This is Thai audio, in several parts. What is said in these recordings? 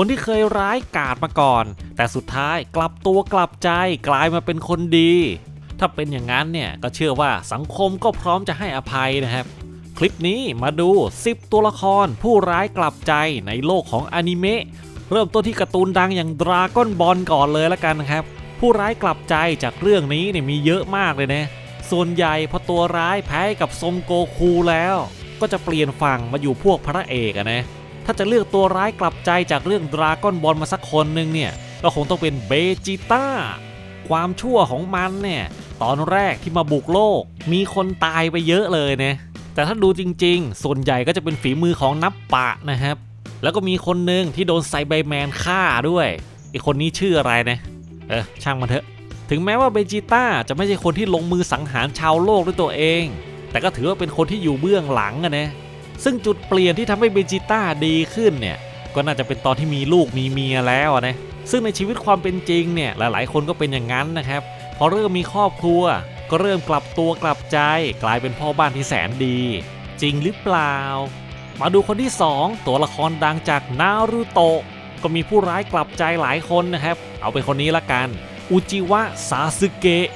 คนที่เคยร้ายกาจมาก่อน แต่สุดท้ายกลับตัวกลับใจกลายมาเป็นคนดี ถ้าเป็นอย่างนั้นเนี่ยก็เชื่อว่าสังคมก็พร้อมจะให้อภัยนะครับ คลิปนี้มาดู 10 ตัวละครผู้ร้ายกลับใจในโลกของอนิเมะเริ่มต้นที่การ์ตูนดังอย่างดราก้อนบอลก่อนเลยละกันนะครับ ผู้ร้ายกลับใจจากเรื่องนี้เนี่ยมีเยอะมากเลยนะส่วนใหญ่พอตัวร้ายแพ้กับซงโกคูแล้ว ก็จะเปลี่ยนฝั่งมาอยู่พวกพระเอกนะ ถ้าจะเลือกตัวร้ายกลับใจจากเรื่องดราก้อนบอลมาสักคนหนึ่งเนี่ยก็คงต้องเป็นเบจิต้าความชั่วของมันเนี่ยตอนแรกที่มาบุกโลก มีคนตายไปเยอะเลยนะแต่ถ้าดูจริง ๆ ส่วนใหญ่ก็จะเป็นฝีมือของนับปะนะครับ แล้วก็มีคนหนึ่งที่โดนไซไบแมนฆ่าด้วย อีกคนนี้ชื่ออะไรนะ เออช่างมันเถอะ ถึงแม้ว่าเบจิต้าจะไม่ใช่คนที่ลงมือสังหารชาวโลกด้วยตัวเอง แต่ก็ถือว่าเป็นคนที่อยู่เบื้องหลังอะนะ ซึ่งจุดเปลี่ยนที่ทำให้เบจิต้าดีขึ้นเนี่ย ก็น่าจะเป็นตอนที่มีลูกมีเมียแล้วนะ ซึ่งในชีวิตความเป็นจริงเนี่ยหลายๆ คนก็เป็นอย่างนั้นนะครับ พอเริ่มมีครอบครัว ก็เริ่มกลับตัวกลับใจ กลายเป็นพ่อบ้านที่แสนดี จริงหรือเปล่า มาดูคนที่ 2 ตัวละครดังจากนารูโตะก็มีผู้ร้ายกลับใจหลายคนนะครับ เอาเป็นคนนี้ละกันอุจิวะซาสึเกะ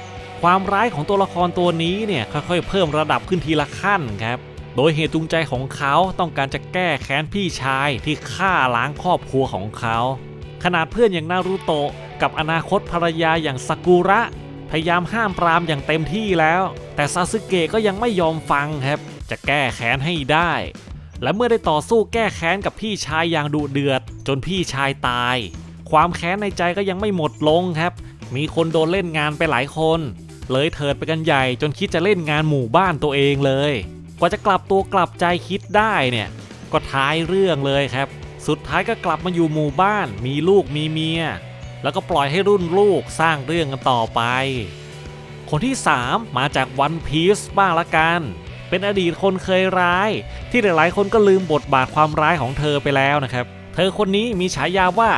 ความร้ายของตัวละครตัวนี้เนี่ยค่อยๆ เพิ่มระดับขึ้นทีละขั้นครับ โดยเหตุจูงใจของเขาต้องการจะแก้แค้นพี่ชายที่ฆ่าล้างครอบครัวของเขา ขนาดเพื่อนอย่างนารูโตะกับอนาคตภรรยาอย่างซากุระ พยายามห้ามปรามอย่างเต็มที่แล้ว แต่ซาสึเกะก็ยังไม่ยอมฟังครับ จะแก้แค้นให้ได้ และเมื่อได้ต่อสู้แก้แค้นกับพี่ชายอย่างดุเดือด จนพี่ชายตาย ความแค้นในใจก็ยังไม่หมดลงครับ มีคนโดนเล่นงานไปหลายคน เลยเถิดไปกันใหญ่จนคิดจะเล่นงานหมู่บ้านตัวเองเลย ว่าจะกลับตัวกลับใจคิดได้เนี่ย ก็ท้ายเรื่องเลยครับ สุดท้ายก็กลับมาอยู่หมู่บ้าน มีลูกมีเมีย แล้วก็ปล่อยให้รุ่นลูกสร้างเรื่องกันต่อไป คนที่ 3 มาจากวันพีซบ้างละกัน เป็นอดีตคนเคยร้าย ที่หลายๆคนก็ลืมบทบาทความร้ายของเธอไปแล้วนะครับ เธอคนนี้มีฉายาว่า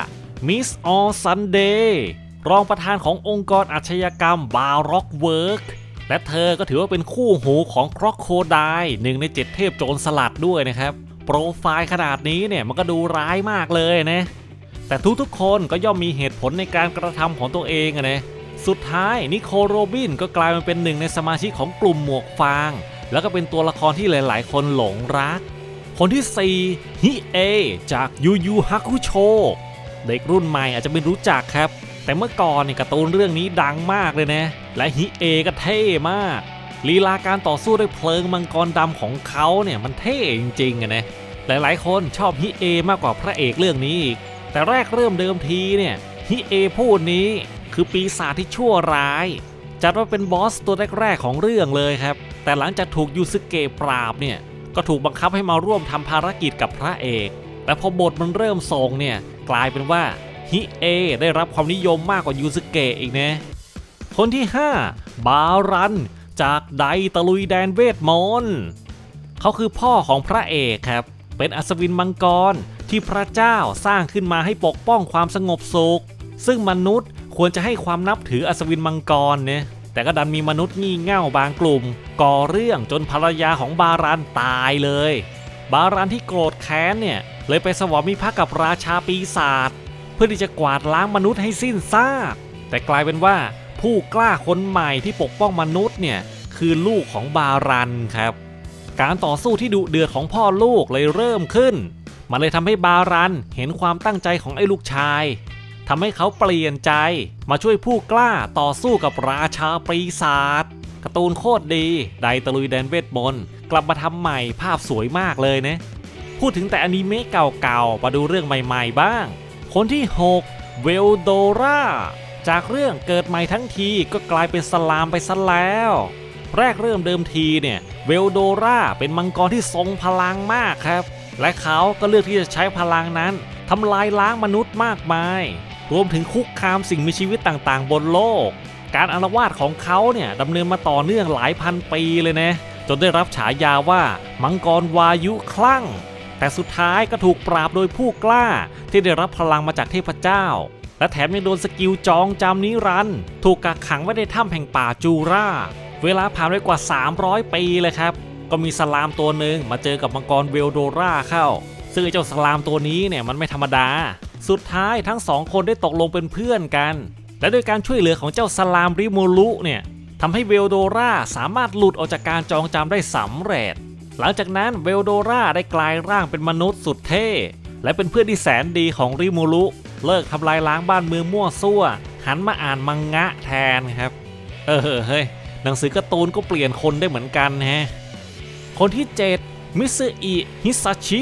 Miss All Sunday รองประธานขององค์กรอาชญากรรมบาร็อกเวิร์ก และเธอก็ถือว่าเป็นคู่หูของครอกโคไดหนึ่งในเจ็ดเทพโจรสลัดด้วยนะครับ โปรไฟล์ขนาดนี้เนี่ยมันก็ดูร้ายมากเลยนะ แต่ทุกๆคนก็ย่อมมีเหตุผลในการกระทำของตัวเองนะสุดท้ายนิโคลโรบินก็กลายมาเป็นหนึ่งในสมาชิกของกลุ่มหมวกฟาง แล้วก็เป็นตัวละครที่หลาย ๆ คนหลงรัก คนที่4ฮิเอจากยูยูฮักุโชเด็กรุ่นใหม่อาจจะไม่รู้จักครับ แต่เมื่อก่อนเนี่ยการ์ตูนเรื่องนี้ดังมากเลยนะ และฮิเอก็เท่มากลีลาการต่อสู้ด้วยเพลิงมังกรดำของเขาเนี่ยมันเท่จริงๆอะนะหลายๆ คนชอบฮิเอมากกว่าพระเอกเรื่องนี้อีกแต่แรกเริ่มเดิมทีเนี่ยฮิเอพูดนี้คือปีศาจที่ชั่วร้าย จัดว่าเป็นบอสตัวแรกๆของเรื่องเลยครับ แต่หลังจากถูกยูซึเกะปราบเนี่ยก็ถูกบังคับให้มาร่วมทำภารกิจกับพระเอกแต่พอบทมันเริ่มส่งเนี่ยกลายเป็นว่าฮิเอได้รับความนิยมมากกว่ายูซึเกะอีกนะ คนที่ 5 บารัน จากไดตะลุยแดนเวทมนต์เขาคือพ่อของพระเอกครับ เป็นอัศวินมังกรที่พระเจ้าสร้างขึ้นมาให้ปกป้องความสงบสุข ซึ่งมนุษย์ควรจะให้ความนับถืออัศวินมังกรเนี่ยแต่ก็ดันมีมนุษย์งี่เง่าบางกลุ่ม ก่อเรื่องจนภรรยาของบารันตายเลย บารันที่โกรธแค้นเนี่ยเลยไปสวามิภักดิ์กับราชาปีศาจเพื่อที่จะกวาดล้างมนุษย์ให้สิ้นซาก แต่กลายเป็นว่า ผู้กล้าคนใหม่ที่ปกป้องมนุษย์เนี่ยคือลูกของบารันครับ การต่อสู้ที่ดุเดือดของพ่อลูกเลยเริ่มขึ้น มันเลยทำให้บารันเห็นความตั้งใจของไอ้ลูกชายทำให้เขาเปลี่ยนใจ มาช่วยผู้กล้าต่อสู้กับราชาปีศาจการ์ตูนโคตรดี ไดตะลุยแดนเวทมนต์กลับมาทำใหม่ภาพสวยมากเลยนะ พูดถึงแต่อนิเมะเก่าๆมาดูเรื่องใหม่ๆบ้าง คนที่ 6 เวลโดรา จากเรื่องเกิดใหม่ทั้งทีก็กลายเป็นสลามไปซะแล้ว แรกเริ่มเดิมทีเนี่ยเวลโดราเป็นมังกรที่ทรงพลังมากครับ และเขาก็เลือกที่จะใช้พลังนั้นทำลายล้างมนุษย์มากมาย รวมถึงคุกคามสิ่งมีชีวิตต่างๆ บนโลก การอาละวาดของเขาเนี่ยดำเนินมาต่อเนื่องหลายพันปีเลยนะจนได้รับฉายาว่ามังกรวายุคลั่ง แต่สุดท้ายก็ถูกปราบโดยผู้กล้าที่ได้รับพลังมาจากเทพเจ้า และแถมยังโดนสกิลจองจำนิรันต์ถูกกักขังไว้ในถ้ำแห่งป่าจูราเวลาผ่านไปกว่า 300 ปีเลยครับ ก็มีสลามตัวหนึ่งมาเจอกับมังกรเวลโดราเข้า ซึ่งไอ้เจ้าสลามตัวนี้เนี่ยมันไม่ธรรมดา สุดท้ายทั้งสองคนได้ตกลงเป็นเพื่อนกัน และด้วยการช่วยเหลือของเจ้าสลามริมูลุเนี่ยทำให้เวลโดราสามารถหลุดออกจากการจองจำได้สำเร็จ หลังจากนั้นเวลโดราได้กลายร่างเป็นมนุษย์สุดเท่ และเป็นเพื่อนที่แสนดีของริมูลุ เลิกทำลายล้างบ้านเมืองมั่วซั่ว หันมาอ่านมังงะแทนครับ เออเฮ้ยหนังสือการ์ตูนก็เปลี่ยนคนได้เหมือนกันฮะ คนที่ 7 มิซึอิฮิซาชิ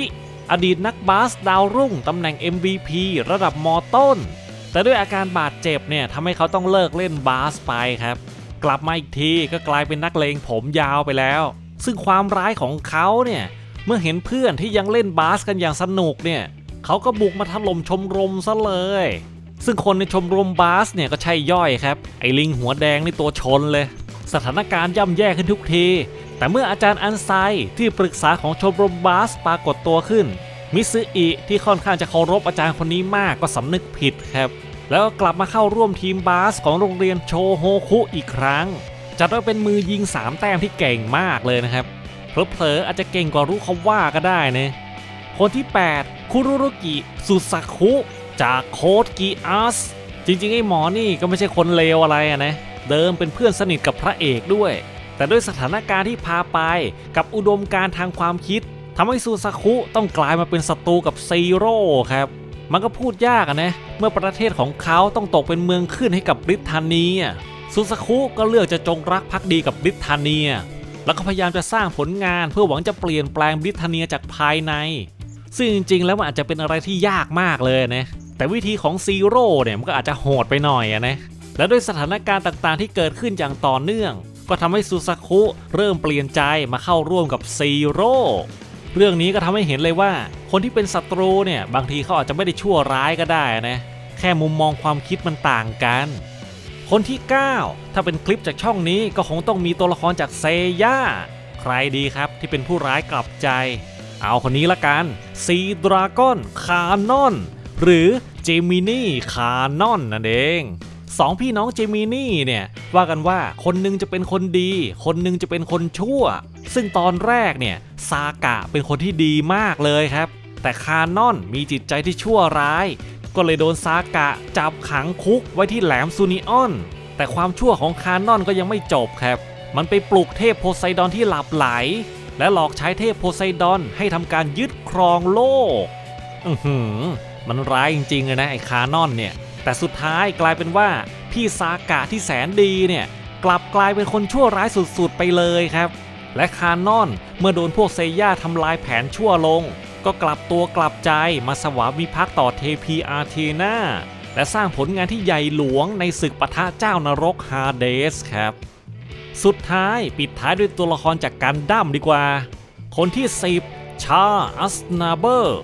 อดีตนักบาสดาวรุ่งตำแหน่ง MVP ระดับมอต้น แต่ด้วยอาการบาดเจ็บเนี่ยทำให้เขาต้องเลิกเล่นบาสไปครับ กลับมาอีกทีก็กลายเป็นนักเลงผมยาวไปแล้ว ซึ่งความร้ายของเขาเนี่ยเมื่อเห็นเพื่อนที่ยังเล่นบาสกันอย่างสนุกเนี่ย เขาก็บุกมาถล่มชมรมซะเลย ซึ่งคนในชมรมบาสเนี่ยก็ใช่ย่อยครับ ไอ้ลิงหัวแดงนี่ตัวชนเลย สถานการณ์ย่ำแย่ขึ้นทุกที แต่เมื่ออาจารย์อันไซที่ปรึกษาของชมรมบาสปรากฏตัวขึ้น มิซึอิที่ค่อนข้างจะเคารพอาจารย์คนนี้มากก็สำนึกผิดครับ แล้วก็กลับมาเข้าร่วมทีมบาสของโรงเรียนโชโฮคุอีกครั้งจัดว่าเป็นมือยิง 3 แต้มที่เก่งมากเลยนะครับเผลอๆอาจจะเก่งกว่ารู้เขาว่าก็ได้นะ คนที่ 8 คุรุรุกิสุสาคุจากโคดกิอัส จริงๆ ไอ้หมอนี่ก็ไม่ใช่คนเลวอะไรอะนะ เดิมเป็นเพื่อนสนิทกับพระเอกด้วย แต่ด้วยสถานการณ์ที่พาไปกับอุดมการทางความคิดทำให้ซูซาคุต้องกลายมาเป็นศัตรูกับซีโร่ครับ มันก็พูดยากอะนะ เมื่อประเทศของเขาต้องตกเป็นเมืองขึ้นให้กับบริทานีซูซาคุก็เลือกจะจงรักภักดีกับบริทานีแล้วก็พยายามจะสร้างผลงานเพื่อหวังจะเปลี่ยนแปลงบริทานีจากภายใน ซึ่งจริงๆ แล้วมันอาจจะเป็นอะไรที่ยากมากเลยนะ แต่วิธีของซีโร่เนี่ยมันก็อาจจะโหดไปหน่อยนะ และด้วยสถานการณ์ต่างๆ ที่เกิดขึ้นอย่างต่อเนื่อง ก็ทำให้ซูซาคุเริ่มเปลี่ยนใจมาเข้าร่วมกับซีโร่เรื่องนี้ก็ทำให้เห็นเลยว่า คนที่เป็นศัตรูเนี่ยบางทีเขาอาจจะไม่ได้ชั่วร้ายก็ได้นะ แค่มุมมองความคิดมันต่างกัน คนที่ 9 ถ้าเป็นคลิปจากช่องนี้ก็คงต้องมีตัวละครจากเซย่าใครดีครับที่เป็นผู้ร้ายกลับใจ เอาคนนี้ละกันซีดราก้อนคานอนหรือเจมินี่คานอนนั่นเองสองพี่น้องเจมินี่เนี่ยว่ากันว่าคนหนึงจะเป็นคนดี คนหนึงจะเป็นคนชั่ว ซึ่งตอนแรกเนี่ยซากะเป็นคนที่ดีมากเลยครับ แต่คานอนมีจิตใจที่ชั่วร้าย ก็เลยโดนซากะจับขังคุกไว้ที่แหลมซูนิออน แต่ความชั่วของคานอนก็ยังไม่จบครับ มันไปปลุกเทพโพไซดอนที่หลับไหล และหลอกใช้เทพโพไซดอนให้ทำการยึดครองโลก อือหือ มันร้ายจริงๆเลยนะไอ้คานอนเนี่ย แต่สุดท้ายกลายเป็นว่าพี่ซากะที่แสนดีเนี่ย กลับกลายเป็นคนชั่วร้ายสุดๆไปเลยครับ และคานอนเมื่อโดนพวกเซย่าทำลายแผนชั่วลง ก็กลับตัวกลับใจมาสวามิภักดิ์ต่อเทพีอาร์เทนาและสร้างผลงานที่ใหญ่หลวงในศึกปะทะเจ้านรกฮาเดสครับ สุดท้ายปิดท้ายด้วยตัวละครจากการดั้มดีกว่า คนที่ 10 ชาอัสนาเบอร์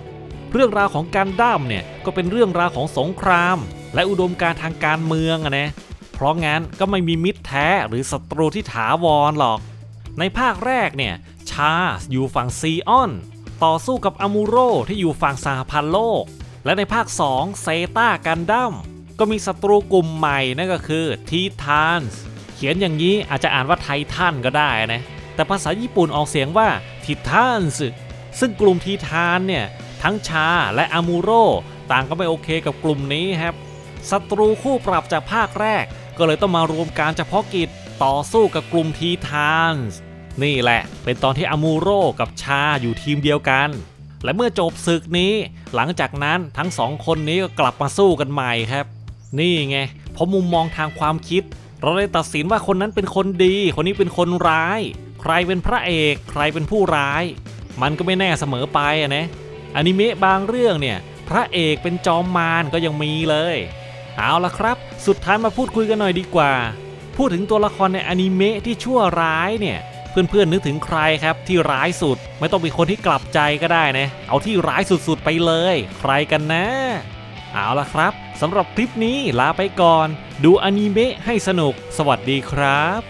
เรื่องราวของการดั้มเนี่ย ก็เป็นเรื่องราวของสงคราม และอุดมการทางการเมืองอะนะ เพราะงั้นก็ไม่มีมิตรแท้หรือศัตรูที่ถาวรหรอก ในภาคแรกเนี่ย ชาอยู่ฝั่งซีออน ต่อสู้กับอามูโรที่อยู่ฝั่งสหพันธ์โลก และในภาค 2 เซตากันดั้มก็มีศัตรูกลุ่มใหม่นั่นก็คือทีทานส์ ขียนอย่างนี้อาจจะอ่านว่าไททันก็ได้นะ แต่ภาษาญี่ปุ่นออกเสียงว่าทิทันส์ซึ่งกลุ่มทีทานเนี่ย ทั้งชาและอามูโรต่างก็ไม่โอเคกับกลุ่มนี้ครับศัตรูคู่ปรับจากภาคแรก ก็เลยต้องมารวมการเฉพาะกิจต่อสู้กับกลุ่มทีทานส์นี่แหละ เป็นตอนที่อามูโรกับชาอยู่ทีมเดียวกัน และเมื่อจบศึกนี้ หลังจากนั้นทั้งสองคนนี้ก็กลับมาสู้กันใหม่ครับ นี่ไงเพราะมุมมองทางความคิด เราเลยตัดสินว่าคนนั้นเป็นคนดี คนนี้เป็นคนร้าย ใครเป็นพระเอก ใครเป็นผู้ร้าย มันก็ไม่แน่เสมอไปอะนะอนิเมะบางเรื่องเนี่ย พระเอกเป็นจอมมารก็ยังมีเลย เอาละครับ สุดท้ายมาพูดคุยกันหน่อยดีกว่า พูดถึงตัวละครในอนิเมะที่ชั่วร้ายเนี่ย เพื่อนๆนึกถึงใครครับที่ร้ายสุด ไม่ต้องเป็นคนที่กลับใจก็ได้นะ เอาที่ร้ายสุดๆไปเลย ใครกันนะ เอาละครับสำหรับคลิปนี้ลาไปก่อน ดูอนิเมะให้สนุก สวัสดีครับ